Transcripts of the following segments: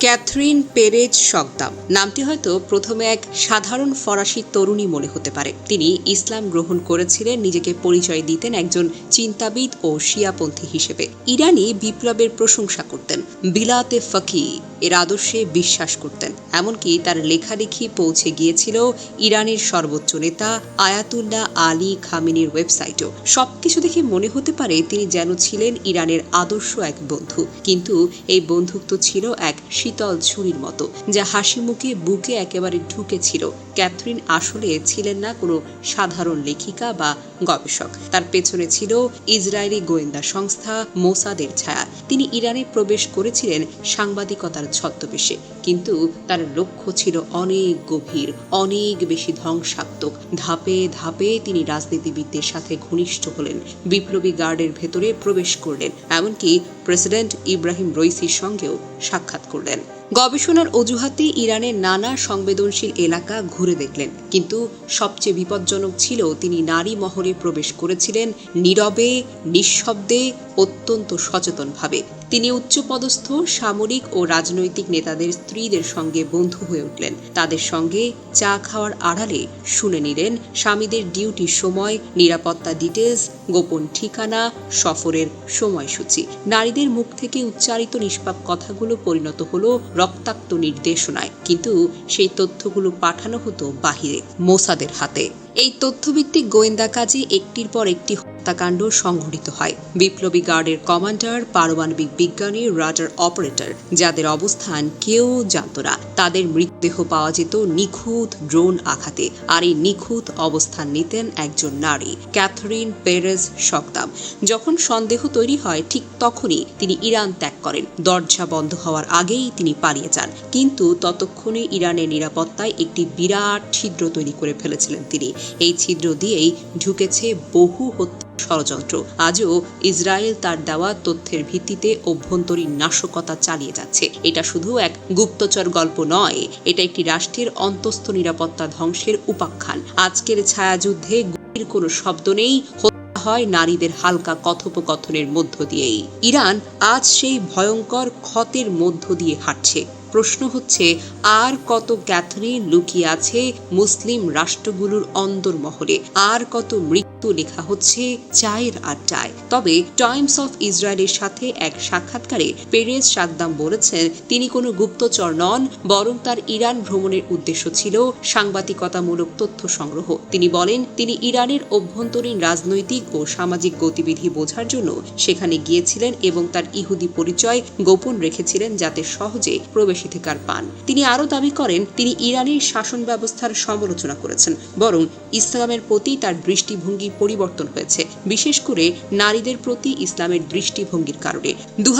Catherine Perez সকদাম নামটি হয়তো প্রথমে এক সাধারণ ফরাসি তরুণী মনে হতে পারে। তিনি ইসলাম গ্রহণ করেছিলেন, নিজেকে পরিচয় দিতেন একজন চিন্তাবিদ ও শিয়াপন্থী হিসেবে। ইরানি বিপ্লবের প্রশংসা করতেন। বিলাতে ফকি এর আদর্শে বিশ্বাস করতেন। এমনকি তার লেখালেখি পৌঁছে গিয়েছিল ইরানের সর্বোচ্চ নেতা আয়াতুল্লাহ আলী খামিনির ওয়েবসাইটও। সবকিছু দেখে মনে হতে পারে তিনি যেন ছিলেন ইরানের আদর্শ এক বন্ধু। কিন্তু এই বন্ধুত্ব ছিল এক শীতল ছুরির মতো, যা হাসি মুখে বুকে একেবারে ঢুকেছিল। ক্যাথরিন আসলে ছিলেন না কোনো সাধারণ লেখিকা বা গবেষক। তার পেছনে ছিল ইসরায়েলি গোয়েন্দা সংস্থা মোসাদের ছায়া। তিনি ইরানে প্রবেশ করেছিলেন সাংবাদিকতার ছদ্মবেশে, কিন্তু তার লক্ষ্য ছিল অনেক গভীর, অনেক বেশি ধ্বংসাত্মক। ধাপে ধাপে তিনি রাজনীতিবিদদের সাথে ঘনিষ্ঠ হলেন, বিপ্লবী গার্ডের ভেতরে প্রবেশ করলেন, এমনকি প্রেসিডেন্ট ইব্রাহিম রইসির সঙ্গেও সাক্ষাৎ করলেন। গবেষণার অজুহাতে ইরানের নানা সংবেদনশীল এলাকা ঘুরে দেখলেন। কিন্তু সবচেয়ে বিপজ্জনক ছিল তিনি নারী মহলে প্রবেশ করেছিলেন নীরবে, নিঃশব্দে, অত্যন্ত সচেতনভাবে। তিনি উচ্চপদস্থ, সামরিক ও রাজনৈতিক নেতাদের স্ত্রীদের সঙ্গে বন্ধু হয়ে উঠলেন। তাদের সঙ্গে চা খাওয়ার আড়ালে শুনে নিলেন স্বামীদের ডিউটির সময়, নিরাপত্তা ডিটেলস গোপন ঠিকানা, সফরের সময়সূচি। নারীদের মুখ থেকে উচ্চারিত নিষ্পাপ কথাগুলো পরিণত হলো রক্তাক্ত নির্দেশনায়। কিন্তু সেই তথ্যগুলো পাঠানো হতো বাহিরে। মোসাদের হাতে। এই তথ্যভিত্তিক গোয়েন্দা কাজে একটির পর একটি হত্যাকাণ্ড সংঘটিত হয়। বিপ্লবী গার্ডের কমান্ডার, পারমাণবিক বিজ্ঞানী, রাডার অপারেটর, যাদের অবস্থান কেউ জানত না। তাদের মৃতদেহ পাওয়া যেত নিখুঁত ড্রোন আঘাতে। আর এই নিখুঁত অবস্থান নিতেন একজন নারী, ক্যাথরিন পেরেজ সকদাম যখন সন্দেহ তৈরি হয়, ঠিক তখনই তিনি ইরান ত্যাগ করেন। দরজা বন্ধ হওয়ার আগেই তিনি পালিয়ে যান। কিন্তু ততক্ষণে ইরানের নিরাপত্তায় একটি বিরাট ছিদ্র তৈরি করে ফেলেছিলেন তিনি। এই ছিদ্র দিয়েই ঢুকেছে বহু হত্যা ষড়যন্ত্র। আজও ইসরায়েল তার দেওয়া তথ্যের ভিত্তিতে অভ্যন্তরীণ নাশকতা চালিয়ে যাচ্ছে। এটা শুধু এক গুপ্তচর গল্প নয়, এটা একটি রাষ্ট্রের অন্তস্থ নিরাপত্তা ধ্বংসের উপাখ্যান। আজকের ছায়াযুদ্ধে গুলির কোনো শব্দ নেই হয় নারীদের হালকা কথোপকথনের মধ্য দিয়েই। ইরান আজ সেই ভয়ঙ্কর ক্ষতের মধ্য দিয়ে হাঁটছে। প্রশ্ন হচ্ছে, আর কত ক্যাথরিন লুকিয়ে আছে মুসলিম রাষ্ট্রগুলোর অন্দরমহলে? আর কত মৃত্যু লেখা হচ্ছে চায়ের আড্ডায়? তবে টাইমস অফ ইসরায়েলের সাথে এক সাক্ষাৎকারে পেরেজ সাকদাম বলেছেন, তিনি কোনো গুপ্তচর নন, বরং তার ইরান ভ্রমণের উদ্দেশ্য ছিল সাংবাদিকতামূলক তথ্য সংগ্রহ। তিনি বলেন, তিনি ইরানের অভ্যন্তরীণ রাজনৈতিক ও সামাজিক গতিবিধি বোঝার জন্য সেখানে গিয়েছিলেন এবং তার ইহুদি পরিচয় গোপন রেখেছিলেন যাতে সহজে প্রবেশাধিকার পান। তিনি আরও দাবি করেন, তিনি ইরানের শাসন ব্যবস্থার সমালোচনা করেছেন, বরং ইসলামের প্রতি তার দৃষ্টিভঙ্গি পরিবর্তন হয়েছে, বিশেষ করে নারীদের প্রতি ইসলামের দৃষ্টিভঙ্গির কারণে। দু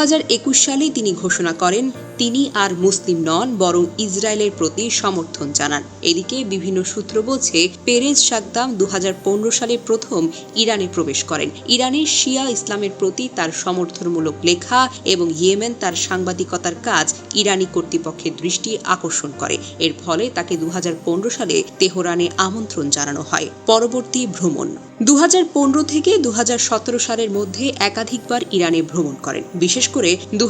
সালে তিনি ঘোষণা করেন, তিনি আর মুসলিম নন, বরং ইসরায়েলের প্রতি সমর্থন জানান। এদিকে বিভিন্ন সূত্র বলছে, পেরেজ সাকদাম দুহাজার পনেরো সালে প্রথম ইরানে প্রবেশ করেন। ইরানের শিয়া ইসলামের প্রতি তার সমর্থনমূলক লেখা এবং ইয়েমেন তার সাংবাদিকতার কাজ ইরানি কর্তৃপক্ষের দৃষ্টি আকর্ষণ করে। এর ফলে তাকে দু হাজার পনেরো সালে তেহরানে আমন্ত্রণ জানানো হয়। পরবর্তী ভ্রমণ। দু থেকে দু সালের মধ্যে একাধিকবার ইরানে ভ্রমণ করেন। বিশেষ করে দু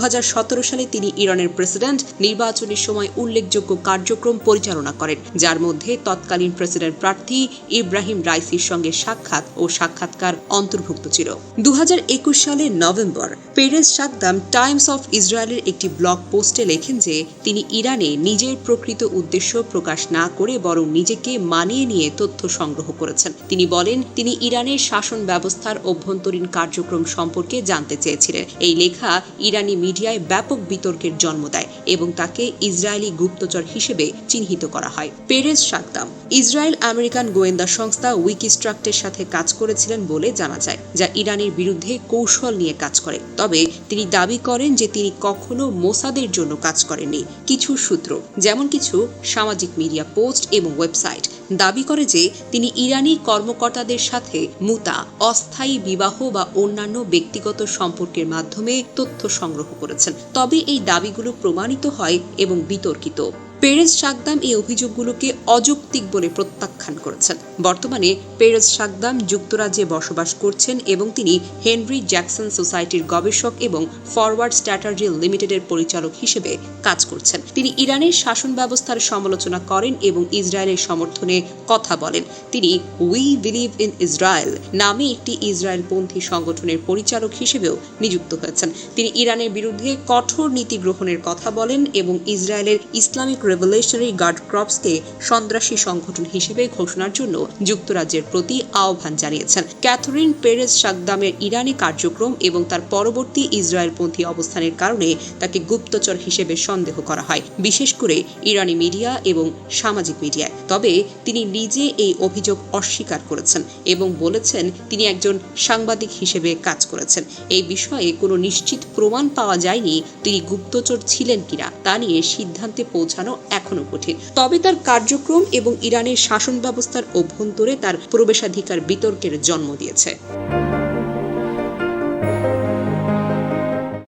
সালে তিনি ইরানের প্রেসিডেন্ট নির্বাচনের সময় উল্লেখযোগ্য কার্যক্রম পরিচালনা করেন, যার মধ্যে তৎকালীন প্রেসিডেন্ট প্রার্থী ইব্রাহিম রাইসির সঙ্গে সাক্ষাৎ ও সাক্ষাৎকার অন্তর্ভুক্ত ছিল। দুহাজার একুশ সালের November Perez Sakdam Times of ইসরায়েলের একটি ব্লগ পোস্টে লেখেন যে তিনি ইরানে নিজের প্রকৃত উদ্দেশ্য প্রকাশ না করে বরং নিজেকে মানিয়ে নিয়ে তথ্য সংগ্রহ করেছেন। তিনি বলেন, তিনি ইরানের শাসন ব্যবস্থার অভ্যন্তরীণ কার্যক্রম সম্পর্কে জানতে চেয়েছিলেন। এই লেখা ইরানি মিডিয়ায় ব্যাপক বিতর্কের জন্ম দেয় এবং তাকে ইসরায়েলি গুপ্তচর হিসেবে চিহ্নিত করা হয়। পেরেজ সাকদাম ইসরায়েল আমেরিকান গোয়েন্দা সংস্থা উইকিস্ট্রাক্টের সাথে কাজ করেছিলেন বলে জানা যায়, যা ইরানের বিরুদ্ধে কৌশল নিয়ে কাজ করে। তবে তিনি দাবি করেন যে তিনি কখনো মোসাদের জন্য কাজ করেননি। কিছু সূত্র, যেমন কিছু সামাজিক মিডিয়া পোস্ট এবং ওয়েবসাইট, দাবি করে যে তিনি ইরানি কর্মকর্তাদের সাথে মুতা, অস্থায়ী বিবাহ বা অন্যান্য ব্যক্তিগত সম্পর্কের মাধ্যমে তথ্য সংগ্রহ করেছেন। তবে এই দাবিগুলো প্রমাণিত হয় এবং বিতর্কিত। পেরেজ সাকদাম এই অভিযোগগুলোকে অযৌক্তিক বলে প্রত্যাখ্যান করেছেন। বর্তমানে পেরেজ সাকদাম যুক্তরাজ্যে বসবাস করছেন এবং তিনি হেনরি জ্যাকসন সোসাইটির গবেষক এবং ফরওয়ার্ড স্ট্র্যাটাজি লিমিটেডের পরিচালক হিসেবে কাজ করছেন। তিনি ইরানের শাসন ব্যবস্থার সমালোচনা করেন এবং ইসরায়েলের সমর্থনে কথা বলেন। তিনি উই বিলিভ ইন ইসরায়েল নামে একটি ইসরায়েলপন্থী সংগঠনের পরিচালক হিসেবেও নিযুক্ত হয়েছেন। তিনি ইরানের বিরুদ্ধে কঠোর নীতি গ্রহণের কথা বলেন এবং ইসরায়েলের ইসলামিক রেভলিউশনারি গার্ড ক্রপসকে সন্ত্রাসী সংগঠন হিসেবে ঘোষণার জন্য যুক্তরাজ্যের প্রতি আহ্বান জানিয়েছেন। ক্যাথরিন পেরেজ সাকদামের ইরানি কার্যক্রম এবং তার পরবর্তী ইসরায়েলপন্থী অবস্থানের কারণে তাকে গুপ্তচর হিসেবে সন্দেহ করা হয়, বিশেষ করে ইরানি মিডিয়া এবং সামাজিক মিডিয়ায়। তবে তিনি নিজে এই অভিযোগ অস্বীকার করেছেন এবং বলেছেন, তিনি একজন সাংবাদিক হিসেবে কাজ করেছেন। এই বিষয়ে কোনো নিশ্চিত প্রমাণ পাওয়া যায়নি তিনি গুপ্তচর ছিলেন কিনা, তা নিয়ে সিদ্ধান্তে পৌঁছানো এখনও কঠিন। তবে তার কার্যক্রম এবং ইরানের শাসন ব্যবস্থার অভ্যন্তরে তার প্রবেশাধিকার বিতর্কের জন্ম দিয়েছে।